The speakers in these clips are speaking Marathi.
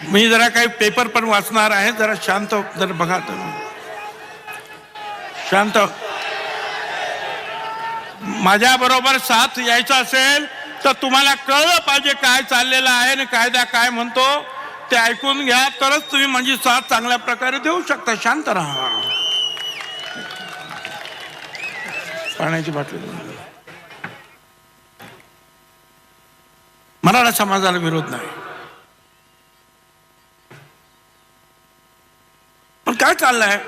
मी जरा काही पेपर पण वाचणार आहे जरा शांत हो, जर बघा तुम्ही शांत हो. माझ्या बरोबर साथ यायचा असेल तर तुम्हाला कळलं पाहिजे काय चाललेलं आहे आणि कायदा काय म्हणतो ते ऐकून घ्या. तरच तुम्ही म्हणजे साथ चांगल्या प्रकारे देऊ शकता. शांत राहा. पाण्याची बाटली मराठा समाजाला विरोध नाही. काय चाललंय?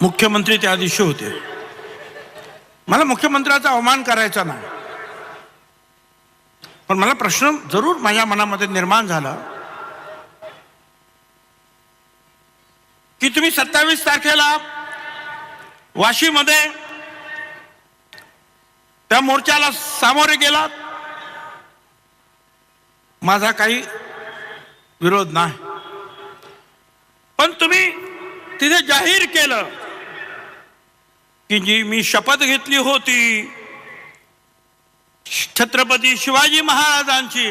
मुख्यमंत्री त्या दिवशी होते. मला मुख्यमंत्र्याचा अवमान करायचा नाही. पण मला प्रश्न जरूर माझ्या मनामध्ये निर्माण झाला. की तुम्ही सत्तावीस तारखेला वाशीमध्ये त्या मोर्चाला सामोरे गेलात? माझा काही विरोध नाही. पण तुम्ही तिथे जाहीर केलं की जी मी शपथ घेतली होती छत्रपती शिवाजी महाराजांची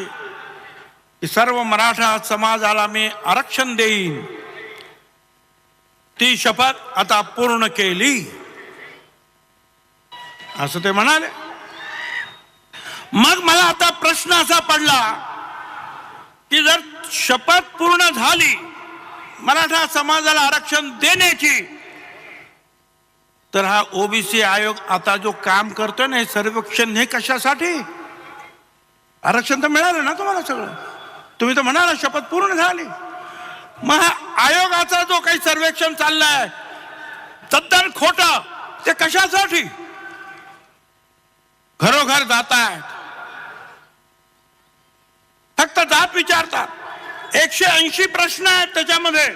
की सर्व मराठा समाजाला मी आरक्षण देईन. ती शपथ आता पूर्ण केली. असं ते म्हणाले. मग मला आता प्रश्न असा पडला की जर शपथ पूर्ण झाली मराठा समाजाला आरक्षण देण्याची तर हा ओबीसी आयोग आता जो काम करतोय ना हे सर्वेक्षण हे कशासाठी? आरक्षण तर मिळालं ना तुम्हाला सगळं. तुम्ही तर म्हणाला शपथ पूर्ण झाली. मग हा आयोगाचा जो काही सर्वेक्षण चाललाय तद्दन खोट ते कशासाठी? घरोघर जात आहेत फक्त विचारतात. एकशे ऐंशी प्रश्न आहेत त्याच्यामध्ये.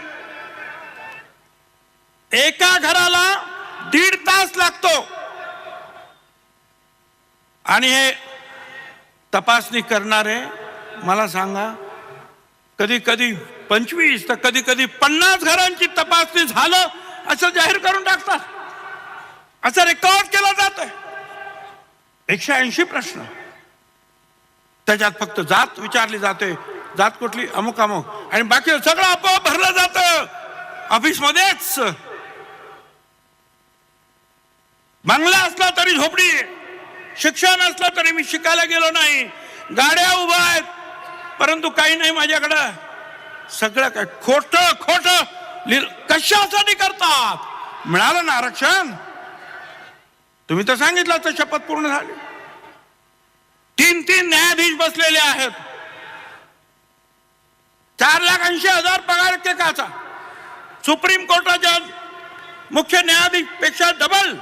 एका घराला दीड तास लागतो. आणि हे तपासणी करणारे मला सांगा कधी कधी पंचवीस तर कधी कधी पन्नास घरांची तपासणी झालं असं जाहीर करून टाकतात. असं रेकॉर्ड केलं जात एकशे ऐंशी प्रश्न. त्याच्यात फक्त जात विचारली जाते. जात कुठली? अमुक अमुक. आणि बाकी सगळं आपोआप भरलं जातं. ऑफिस मध्येच बंगला असला तरी झोपडी. शिक्षण असलं तरी मी शिकायला गेलो नाही. गाड्या उभ्या आहेत. परंतु काही नाही माझ्याकडं. सगळं काय खोट खोट. कशासाठी करतात. मिळालं ना आरक्षण? तुम्ही तर सांगितलं तर शपथ पूर्ण झाली. तीन तीन न्यायाधीश बसलेले आहेत. चार लाख ऐंशी हजार पगार एकेकाचा. सुप्रीम कोर्टाच्या मुख्य न्यायाधीशपेक्षा डबल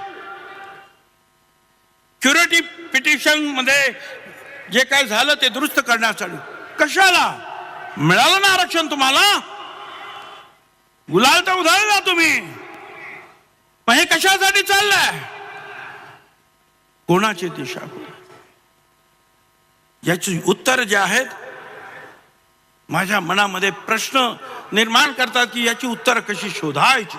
क्युरिटी पिटिशनमध्ये जे काय झालं ते दुरुस्त करण्यासाठी कशाला? मिळालं ना आरक्षण तुम्हाला? गुलाल तर उधळलं ना तुम्ही. मग हे कशासाठी चाललंय? कोणाची दिशा याची उत्तर जे आहेत माझ्या मनामध्ये प्रश्न निर्माण करतात की याची उत्तर कशी शोधायची?